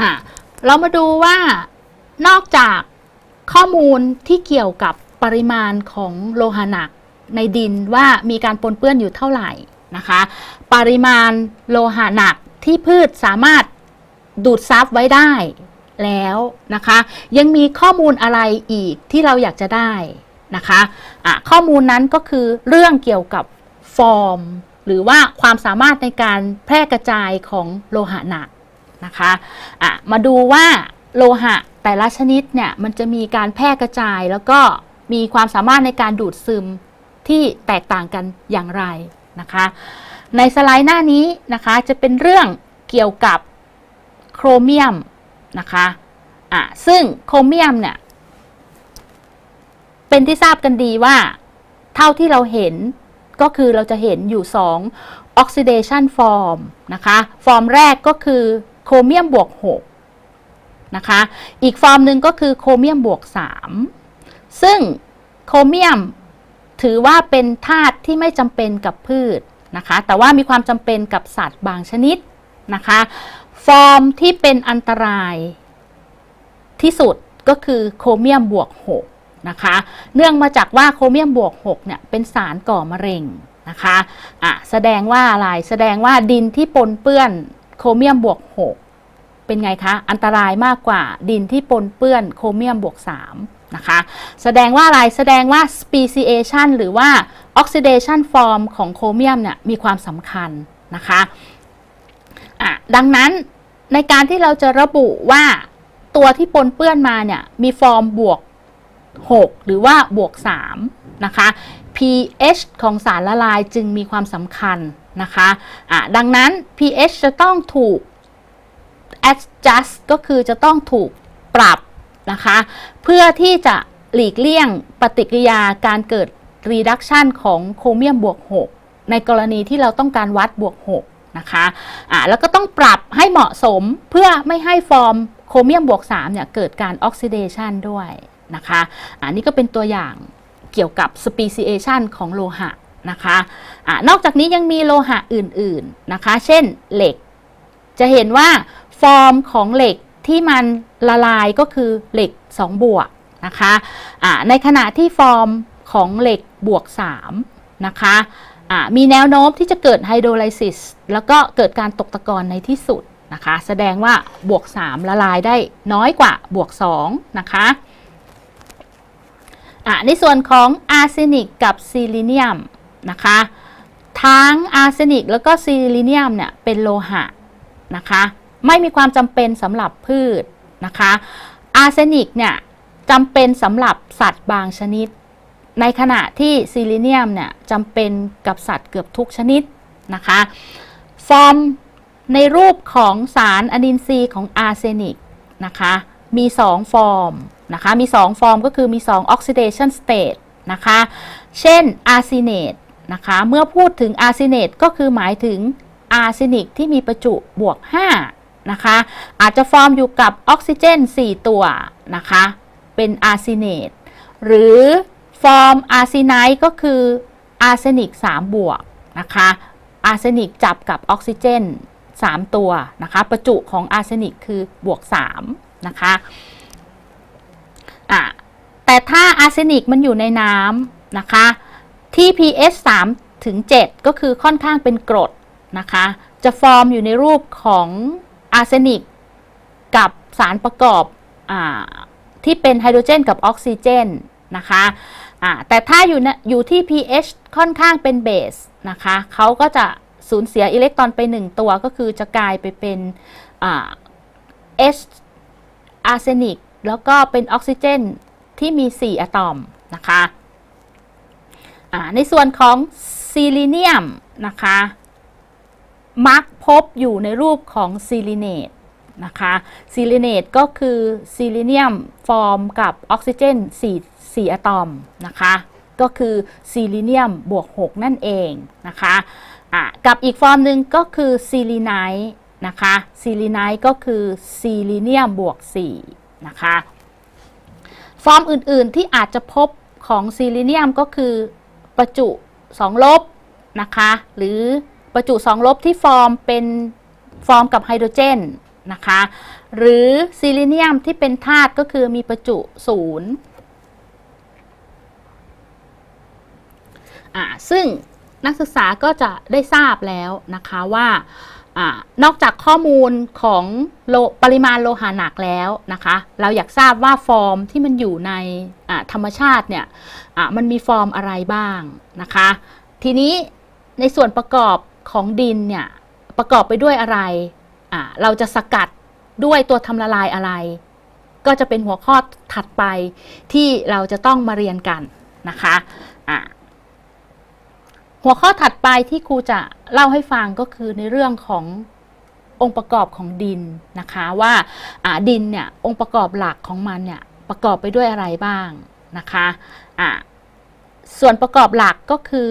อะเรามาดูว่านอกจากข้อมูลที่เกี่ยวกับปริมาณของโลหะหนักในดินว่ามีการปนเปื้อนอยู่เท่าไหร่นะคะ ปริมาณโลหะหนักที่พืชสามารถดูดซับไว้ได้แล้วนะคะ ยังมีข้อมูลอะไรอีกที่เราอยากจะได้นะคะะข้อมูลนั้นก็คือเรื่องเกี่ยวกับฟอร์ม หรือว่าความสามารถในการแพร่กระจายของโลหะหนัก นะคะะมาดูว่าโลหะแต่ละชนิดเนี่ยมันจะมีการแพร่กระจายแล้วก็มีความสามารถในการดูดซึมที่แตกต่างกันอย่างไรนะคะ ในสไลด์หน้านี้นะคะจะเป็นเรื่องเกี่ยวกับโครเมียมนะคะอะซึ่งโครเมียมเนี่ยเป็นที่ทราบกันดีว่า เท่าที่เราเห็นก็คือเราจะเห็นอยู่ 2 oxidation form นะคะ ฟอร์มแรกก็คือ โครเมียมบวก6นะคะ อีกฟอร์มหนึ่งก็คือโครเมียมบวก 3 ซึ่งโครเมียมถือว่าเป็นธาตุที่ไม่จำเป็นกับพืชนะคะ แต่ว่ามีความจำเป็นกับสัตว์บางชนิดนะคะ ฟอร์มที่เป็นอันตรายที่สุดก็คือโครเมียมบวก 6 นะคะ เนื่องมาจากว่าโครเมียมบวก 6 เนี่ย เป็นสารก่อมะเร็งนะคะะแสดงว่าอะไร แสดงว่าดินที่ปนเปื้อน โครเมียมบวก 6 เป็นไงคะ อันตรายมากกว่าดินที่ปนเปื้อนโครเมียมบวก 3 นะคะ แสดงว่าอะไร แสดงว่า speciation หรือว่า oxidation form ของโครเมียมเนี่ยมีความสำคัญนะคะะดังนั้นในการที่เราจะระบุว่าตัวที่ปนเปื้อนมาเนี่ยมีฟอร์มบวก 6 หรือว่าบวก 3 นะคะ pH ของสารละลายจึงมีความสำคัญ นะคะะดังนั้น pH จะต้องถูก adjust ก็คือจะต้องถูกปรับนะคะ เพื่อที่จะหลีกเลี่ยงปฏิกิริยาการเกิด reduction ของโครเมียมบวก 6 ในกรณีที่เราต้องการวัดบวก 6 นะคะะแล้วก็ต้องปรับให้เหมาะสมเพื่อไม่ให้ฟอร์มโครเมียมบวก 3 เนี่ย เกิดการออกซิเดชันด้วยนะคะ อันนี้ก็เป็นตัวอย่างเกี่ยวกับ speciation ของโลหะ นะคะอะนอกจากนี้ยังมีโลหะอื่นๆนะคะ เช่นเหล็ก จะเห็นว่าฟอร์มของเหล็กที่มันละลายก็คือเหล็ก 2 บวกนะคะะในขณะที่ฟอร์มของเหล็กบวก 3 นะคะะมีแนวโน้มที่จะเกิดไฮโดรไลซิสแล้วก็เกิดการตกตะกอนในที่สุดนะคะ แสดงว่าบวก 3 ละลายได้น้อยกว่าบวก 2 นะคะะในส่วนของอาร์เซนิกกับซิลิเนียม นะคะ ทั้งอาร์เซนิกแล้วก็ซิลิเนียมเนี่ยเป็นโลหะนะคะ ไม่มีความจำเป็นสำหรับพืชนะคะ อาร์เซนิกเนี่ยจำเป็นสำหรับสัตว์บางชนิด ในขณะที่ซิลิเนียมเนี่ยจำเป็นกับสัตว์เกือบทุกชนิดนะคะ ฟอร์มในรูปของสารอนินทรีย์ของอาร์เซนิกนะคะ มี 2 ฟอร์มนะคะ มี 2 ฟอร์มก็คือมี 2 oxidation state นะคะ เช่นอาร์ซิเนต นะคะ เมื่อพูดถึงอาร์ซิเนตก็คือหมายถึงอาร์เซนิกที่มีประจุบวก 5 นะคะ อาจจะฟอร์มอยู่กับออกซิเจน 4 ตัวนะคะ เป็นอาร์ซิเนตหรือฟอร์มอาร์ซิไนก็คืออาร์เซนิก 3 บวกนะคะอาร์เซนิกจับกับออกซิเจน 3 ตัวนะคะประจุของอาร์เซนิกคือบวก 3 นะคะอะแต่ถ้าอาร์เซนิกมันอยู่ในน้ำนะคะ ที่ pH 3ถึง 7 ก็คือค่อนข้างเป็นกรดนะคะ จะฟอร์มอยู่ในรูปของอาร์เซนิกกับสารประกอบอที่เป็นไฮโดรเจนกับออกซิเจนนะคะแต่ถ้าอยู่อยู่ที่ pH ค่อนข้างเป็นเบสนะคะเขาก็จะสูญเสียอิเล็กตรอนไป 1 ตัวก็คือจะกลายไปเป็นเอชอาร์เซนิกแล้วก็เป็นออกซิเจนที่มี 4 อะตอมนะคะ ในส่วนของซิลิเนียมนะคะมักพบอยู่ในรูปของซิลิเนตนะคะซิลิเนตก็คือซิลิเนียมฟอร์มกับออกซิเจน4 4อะตอมนะคะก็คือซิลิเนียมบวก 6 นั่นเองนะคะะกับอีกฟอร์มหนึ่งก็คือซีลีไนท์นะคะซีลีไนท์ก็คือซีลีเนียมบวก 4 นะคะ ฟอร์มอื่นๆที่อาจจะพบของซีลีเนียมก็คือ ประจุ2ลบนะคะหรือประจุ2ลบที่ฟอร์มเป็นฟอร์มกับไฮโดรเจนนะคะหรือซิลิเนียมที่เป็นธาตุก็คือมีประจุศูนย์อ่าซึ่งนักศึกษาก็จะได้ทราบแล้วนะคะว่า อนอกจากข้อมูลของโลปริมาณโลหะหนักแล้วนะคะ เราอยากทราบว่าฟอร์มที่มันอยู่ในธรรมชาติเนี่ยมันมีฟอร์มอะไรบ้างนะคะ ทีนี้ในส่วนประกอบของดินเนี่ยประกอบไปด้วยอะไร เราจะสกัดด้วยตัวทำละลายอะไร ก็จะเป็นหัวข้อถัดไปที่เราจะต้องมาเรียนกันนะคะอ่า หัวข้อถัดไปที่ครูจะเล่าให้ฟังก็คือในเรื่องขององค์ประกอบของดินนะคะว่าดินเนี่ยองค์ประกอบหลักของมันเนี่ยประกอบไปด้วยอะไรบ้างนะคะอ่าส่วนประกอบหลักก็คือ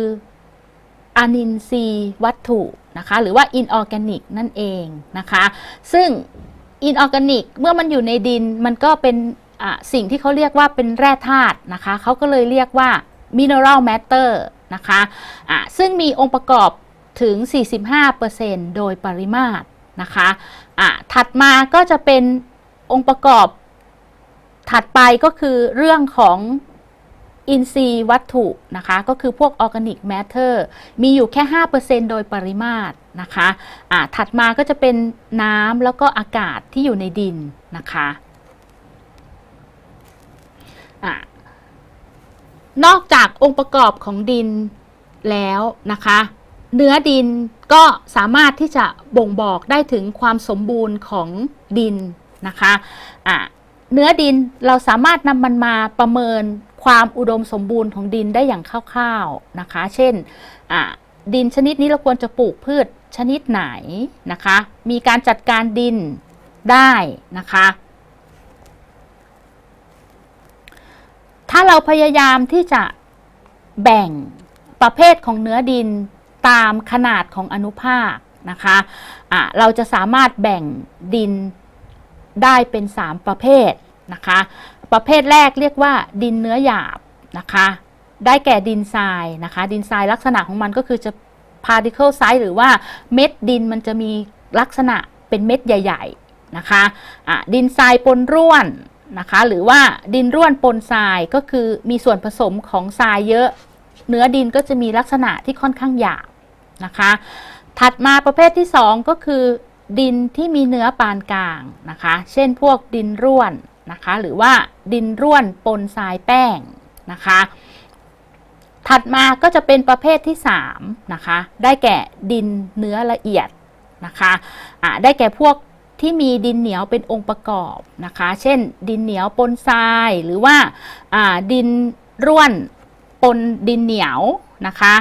อานินทรีย์วัตถุนะคะหรือว่าอินออร์แกนิกนั่นเองนะคะซึ่งอินออร์แกนิกเมื่อมันอยู่ในดินมันก็เป็นสิ่งที่เขาเรียกว่าเป็นแร่ธาตุนะคะเขาก็เลยเรียกว่า mineral matter น นะคะอะซึ่งมีองค์ประกอบถึง 45%โดยปริมาตรนะคะอะถัดมาก็จะเป็นองค์ประกอบ ถัดไปก็คือเรื่องของอินทรีย์วัตถุนะคะ ก็คือพวกออร์แกนิกแมทเทอร์มีอยู่แค่ 5%โดยปริมาตรนะคะอะถัดมาก็จะเป็นน้ำแล้วก็อากาศที่อยู่ในดินนะคะอะ นอกจากองค์ประกอบของดินแล้วนะคะ เนื้อดินก็สามารถที่จะบ่งบอกได้ถึงความสมบูรณ์ของดินนะคะะเนื้อดินเราสามารถนำมันมาประเมินความอุดมสมบูรณ์ของดินได้อย่างคร่าวๆนะคะ เช่น ดินชนิดนี้เราควรจะปลูกพืชชนิดไหนนะคะ มีการจัดการดินได้นะคะ ถ้าเราพยายามที่จะแบ่งประเภทของเนื้อดินตามขนาดของอนุภาคนะคะะเราจะสามารถแบ่งดินได้เป็น 3 ประเภทนะคะ ประเภทแรกเรียกว่าดินเนื้อหยาบนะคะ ได้แก่ดินทรายนะคะ ดินทรายลักษณะของมันก็คือจะ particle size หรือว่าเม็ดดินมันจะมีลักษณะเป็นเม็ดใหญ่ ๆ นะคะะดินทรายปนร่วน นะคะ หรือว่าดินร่วนปนทรายก็คือมีส่วนผสมของทรายเยอะ เนื้อดินก็จะมีลักษณะที่ค่อนข้างหยาบนะคะ ถัดมาประเภทที่ 2 ก็คือดินที่มีเนื้อปานกลางนะคะ เช่นพวกดินร่วนนะคะ หรือว่าดินร่วนปนทรายแป้งนะคะ ถัดมาก็จะเป็นประเภทที่3นะคะ ได้แก่ดินเนื้อละเอียดนะคะะได้แก่พวก ที่มีดินเหนียวเป็นองค์ประกอบนะคะ เช่น ดินเหนียวปนทรายหรือว่าดินร่วนปนดินเหนียวนะคะ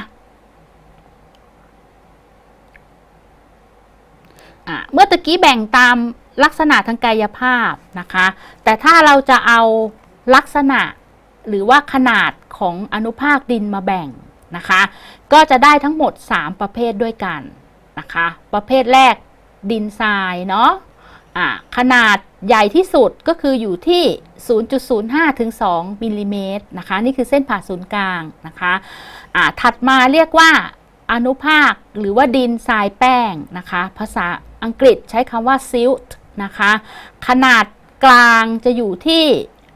เมื่อตะกี้แบ่งตามลักษณะทางกายภาพนะคะ แต่ถ้าเราจะเอาลักษณะหรือว่าขนาดของอนุภาคดินมาแบ่งนะคะ ก็จะได้ทั้งหมด 3 ประเภทด้วยกันนะคะ ประเภทแรกดินทรายเนาะ ขนาดใหญ่ที่สุดก็คืออยู่ที่ 0.05 ถึง 2มิลลิเมตรนะคะ นี่คือเส้นผ่าศูนย์กลางนะคะะถัดมาเรียกว่าอนุภาคหรือว่าดินทรายแป้งนะคะ ภาษาอังกฤษใช้คำว่า silt นะคะ ขนาดกลางจะอยู่ที่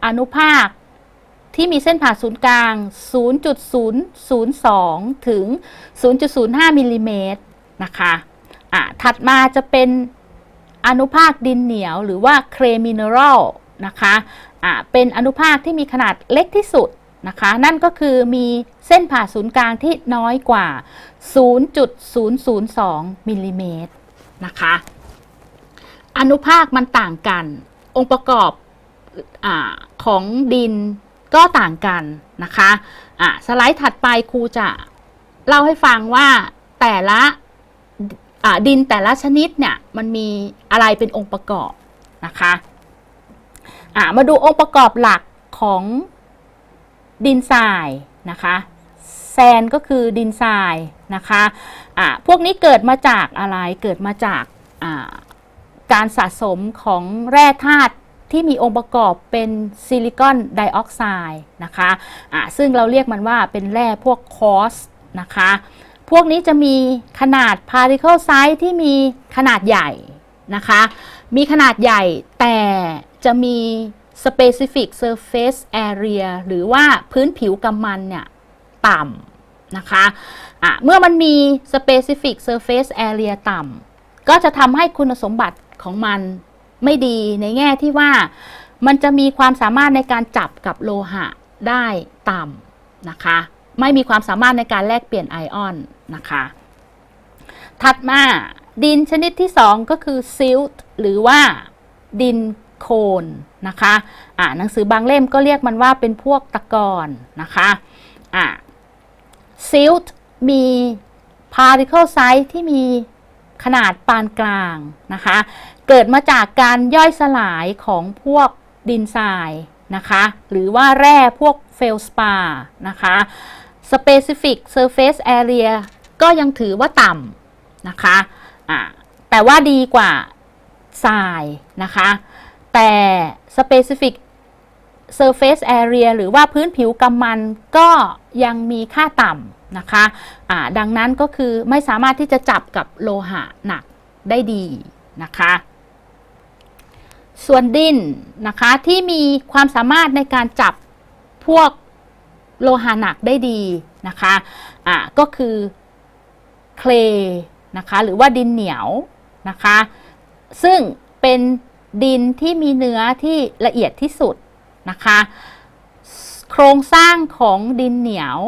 อนุภาคที่มีเส้นผ่าศูนย์กลาง 0.002 ถึง 0.05มิลลิเมตรนะคะะถัดมาจะเป็น อนุภาคดินเหนียวหรือว่าเครมิเนอรัลนะคะะเป็นอนุภาคที่มีขนาดเล็กที่สุดนะคะ นั่นก็คือมีเส้นผ่าศูนย์กลางที่น้อยกว่า 0.002มิลลิเมตรนะคะ อนุภาคมันต่างกัน องค์ประกอบอของดินก็ต่างกันนะคะะสไลด์ถัดไปครูจะเล่าให้ฟังว่าแต่ละ ดินแต่ละชนิดเนี่ยมันมีอะไรเป็นองค์ประกอบนะคะมาดูองค์ประกอบหลักของดินทรายนะคะแซนก็คือดินทรายนะคะะพวกนี้เกิดมาจากอะไรเกิดมาจากการสะสมของแร่ธาตุที่มีองค์ประกอบเป็นซิลิคอนไดออกไซด์นะคะะซึ่งเราเรียกมันว่าเป็นแร่พวกคอสนะคะ พวกนี้จะมีขนาด particle size ที่มีขนาดใหญ่นะคะ มีขนาดใหญ่แต่จะมี specific surface area หรือว่าพื้นผิวกำมันเนี่ยต่ำนะคะะเมื่อมันมี specific surface area ต่ำก็จะทำให้คุณสมบัติของมันไม่ดีในแง่ที่ว่ามันจะมีความสามารถในการจับกับโลหะได้ต่ำนะคะ ไม่มีความสามารถในการแลกเปลี่ยนไอออนนะคะ ถัดมาดินชนิดที่ 2 ก็คือซิลต์หรือว่าดินโคลนนะคะอ่าหนังสือบางเล่มก็เรียกมันว่าเป็นพวกตะกอนนะคะอ่าซิลต์มี particle size ที่มีขนาดปานกลางนะคะ เกิดมาจากการย่อยสลายของพวกดินทรายนะคะ หรือว่าแร่พวกเฟลสปานะคะ specific surface area ก็ยังถือว่าต่ำนะคะะแต่ว่าดีกว่าทรายนะคะ แต่ specific surface area หรือว่าพื้นผิวกำมันก็ยังมีค่าต่ำนะคะะดังนั้นก็คือไม่สามารถที่จะจับกับโลหะหนักได้ดีนะคะ ส่วนดินนะคะที่มีความสามารถในการจับพวก โลหะหนักได้ดีนะคะอะก็คือเคลนะคะหรือว่าดินเหนียวนะคะ ซึ่งเป็นดินที่มีเนื้อที่ละเอียดที่สุดนะคะ โครงสร้างของดินเหนียว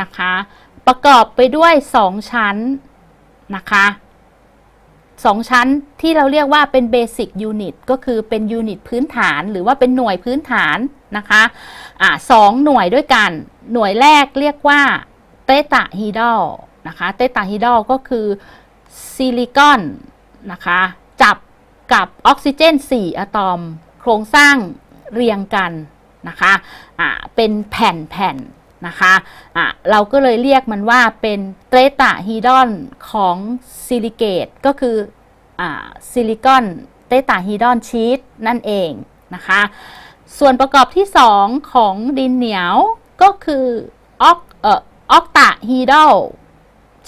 นะคะ ประกอบไปด้วย 2 ชั้นนะคะ สองชั้นที่เราเรียกว่าเป็นเบสิกยูนิตก็คือเป็นยูนิตพื้นฐานหรือว่าเป็นหน่วยพื้นฐานนะคะอ่าสองหน่วยด้วยกัน หน่วยแรกเรียกว่าเตตาฮีดอลนะคะเตตาฮีดอลก็คือซิลิคอนนะคะจับกับออกซิเจน 4 อะตอม โครงสร้างเรียงกันนะคะะเป็นแผ่นๆน นะคะะเราก็เลยเรียกมันว่าเป็นเตตาฮีดอนของซิลิเกตก็คืออซิลิคอนเตตาฮีดอนชีตนั่นเองนะคะ ส่วนประกอบที่ 2 ของดินเหนียวก็คือออกเอ่อออกตาฮีดอล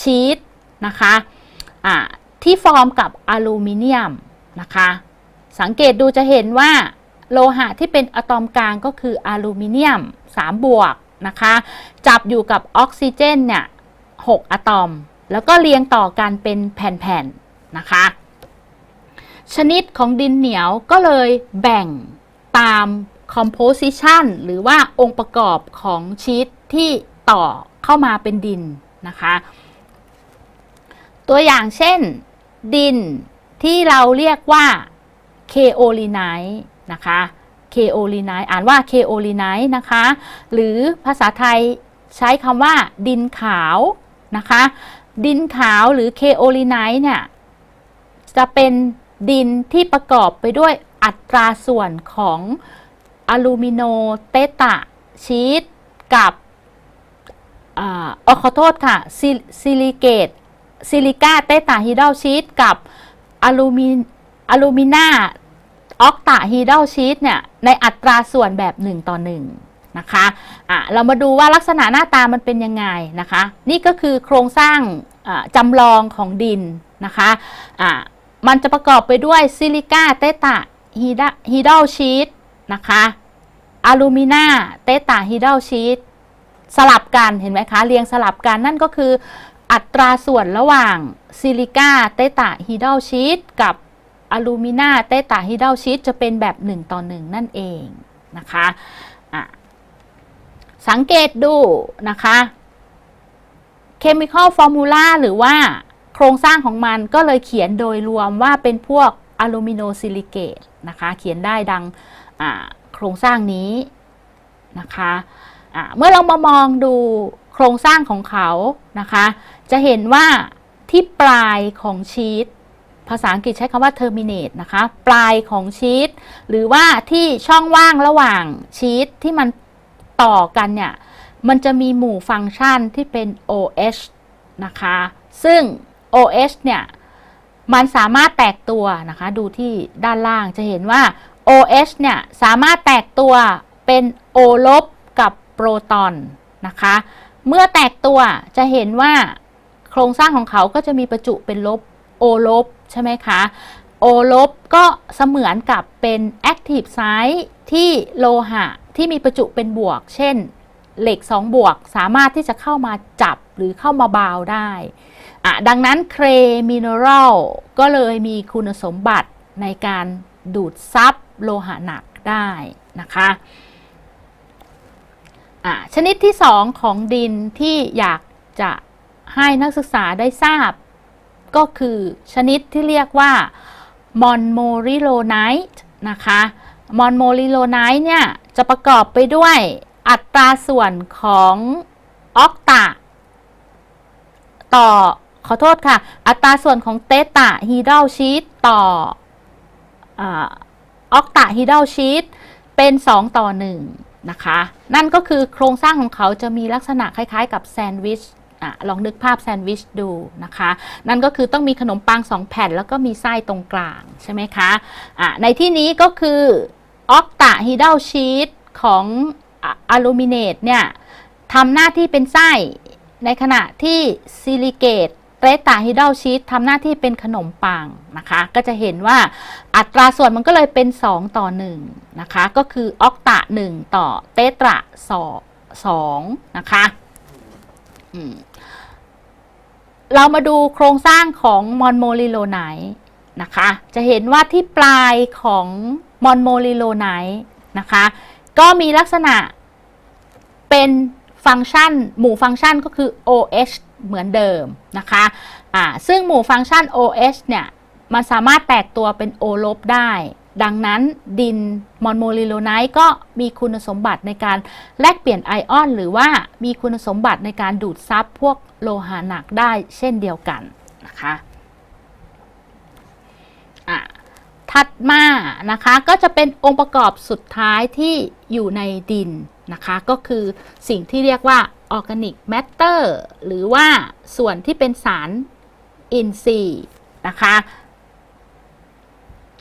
ชีตนะคะะที่ฟอร์มกับอลูมิเนียมนะคะ สังเกตดูจะเห็นว่าโลหะที่เป็นอะตอมกลางก็คืออลูมิเนียม 3 บวก นะคะ จับอยู่กับออกซิเจนเนี่ย6อะตอม แล้วก็เรียงต่อกันเป็นแผ่นๆนะคะ ชนิดของดินเหนียวก็เลยแบ่งตาม composition หรือว่าองค์ประกอบของชีตที่ต่อเข้ามาเป็นดินนะคะ ตัวอย่างเช่น ดินที่เราเรียกว่าเคโอลิไนนะคะ เคโอลิไนอ่านว่าเคโอลิไนนะคะ หรือภาษาไทยใช้คำว่า ดินขาวนะคะ ดินขาวหรือเคโอลิไนเนี่ยจะเป็นดินที่ประกอบไปด้วยอัตราส่วนของอะลูมิโนเตตาชีตกับอ่าขอโทษค่ะซิลิเกตซิลิก้าเตตาฮิดอลชีตกับอะลูมิอลูมินาออกตาฮีดอลชีตเนี่ย ในอัตราส่วนแบบ 1 ต่อ 1 นะคะะเรามาดูว่าลักษณะหน้าตามันเป็นยังไงนะคะ นี่ก็คือโครงสร้างจำลองของดินนะคะะมันจะประกอบไปด้วยซิลิก้าเตตาฮีดอลชีตนะคะอะลูมินาเตตาฮีดอลชีตสลับกันเห็นไหมคะเรียงสลับกันนั่นก็คืออัตราส่วนระหว่างซิลิก้าเตตาฮีดอลชีตกับ อะลูมินาเตตาฮีดอลชีตจะเป็นแบบ 1 ต่อ 1 นั่นเองนะคะะสังเกตดูนะคะเคมีคอลฟอร์มูลาหรือว่าโครงสร้างของมันก็เลยเขียนโดยรวมว่าเป็นพวกอะลูมิโนซิลิเกตนะคะเขียนได้ดังโครงสร้างนี้นะคะะเมื่อเรามามองดูโครงสร้างของเขานะคะ จะเห็นว่าที่ปลายของชีต ภาษาอังกฤษใช้คำว่า terminate นะคะ ปลายของชีตหรือว่าที่ช่องว่างระหว่างชีตที่มันต่อกันเนี่ย มันจะมีหมู่ฟังก์ชันที่เป็น OH นะคะ ซึ่ง OH เนี่ย มันสามารถแตกตัวนะคะ ดูที่ด้านล่างจะเห็นว่า OH เนี่ย สามารถแตกตัวเป็น O ลบกับโปรตอนนะคะ เมื่อแตกตัวจะเห็นว่าโครงสร้างของเขาก็จะมีประจุเป็นลบ O ลบใช่ไหมคะ O O ลบก็เสมือนกับเป็น active site ที่โลหะที่มีประจุเป็นบวก เช่นเหล็ก 2 บวกสามารถที่จะเข้ามาจับหรือเข้ามาบาวได้ ดังนั้นเครมิน e รัลก็เลยมีคุณสมบัติในการดูดซับโลหะหนักได้นะคะะชนิดที่ 2 ของดินที่อยากจะให้นักศึกษาได้ทราบ ก็คือชนิดที่เรียกว่ามอนโมริโลไนต์นะคะมอนโมริโลไนต์เนี่ย จะประกอบไปด้วยอัตราส่วนของออกตาต่อขอโทษค่ะ อัตราส่วนของเตตาฮีด a ลชีตต่อออกตาฮีด a ลชีตเป็น 2 ต่อ 1 นะคะ นั่นก็คือโครงสร้างของเขาจะมีลักษณะคล้าย ๆ กับแซนด์วิช อะลองนึกภาพแซนด์วิชดูนะคะ นั่นก็คือต้องมีขนมปัง2แผ่น แล้วก็มีไส้ตรงกลางใช่ไหมคะะในที่นี้ก็คือออกตาฮีด a ลชีตของอะลูมิเนตเนี่ยทำหน้าที่เป็นไส้ในขณะที่ซิลิเกตเตตาฮิด a ลชีตทำหน้าที่เป็นขนมปังนะคะ ก็จะเห็นว่าอัตราส่วนมันก็เลยเป็น 2 ต่อ 1 นะคะ ก็คือออกตะ 1 ต่อเตตรา2นะคะ เรามาดูโครงสร้างของมอนโมลิโลไนต์นะคะ จะเห็นว่าที่ปลายของมอนโมลิโลไนต์นะคะ ก็มีลักษณะเป็นฟังก์ชัน หมู่ฟังก์ชันก็คือ OH เหมือนเดิมนะคะอ่าซึ่งหมู่ฟังก์ชัน OH เนี่ย มันสามารถแตกตัวเป็น O ลบได้ ดังนั้นดินมอนโมลิโลไนต์ก็มีคุณสมบัติในการแลกเปลี่ยนไอออน หรือว่ามีคุณสมบัติในการดูดซับพวกโลหะหนักได้เช่นเดียวกันนะคะอะถัดมานะคะก็จะเป็นองค์ประกอบสุดท้ายที่อยู่ในดินนะคะก็คือสิ่งที่เรียกว่าออร์แกนิกแมตเตอร์หรือว่าส่วนที่เป็นสารอินทรีย์นะคะ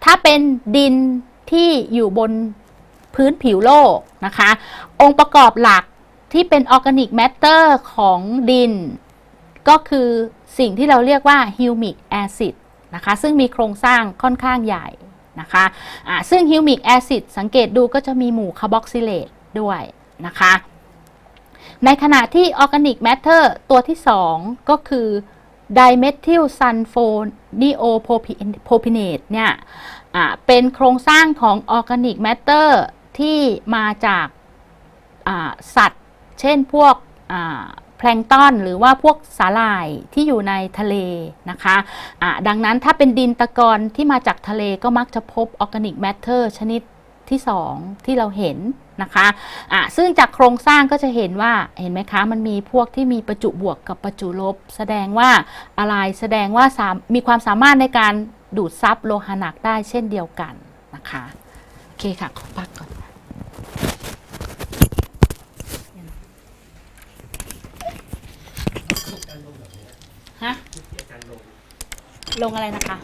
ถ้าเป็นดินที่อยู่บนพื้นผิวโลกนะคะ องค์ประกอบหลักที่เป็นออร์แกนิกแมตเตอร์ของดิน ก็คือสิ่งที่เราเรียกว่าฮิวมิกแอซิดนะคะ ซึ่งมีโครงสร้างค่อนข้างใหญ่นะคะะซึ่งฮิวมิกแอซิดสังเกตดูก็จะมีหมู่คาร์บอกซิเลตด้วยนะคะ ในขณะที่ออร์แกนิกแมตเตอร์ตัวที่ 2 ก็คือไดเมทิลซันโฟนิโอโพพิเนตเนี่ย อะเป็นโครงสร้างของออร์แกนิกแมตเตอร์ที่มาจากอะสัตว์ เช่นพวกอะแพลงก์ตอนหรือว่าพวกสาหร่ายที่อยู่ในทะเลนะคะะดังนั้นถ้าเป็นดินตะกอนที่มาจากทะเลก็มักจะพบออร์แกนิกแมตเตอร์ชนิดที่ 2 ที่เราเห็นนะคะะซึ่งจากโครงสร้างก็จะเห็นว่าเห็นไหมคะ มันมีพวกที่มีประจุบวกกับประจุลบ แสดงว่าอะไรแสดงว่ามีความสามารถในการ ดูดซับโลหะหนักได้เช่นเดียวกันนะคะโอเคค่ะขอพักก่อนฮะลงอะไรนะคะ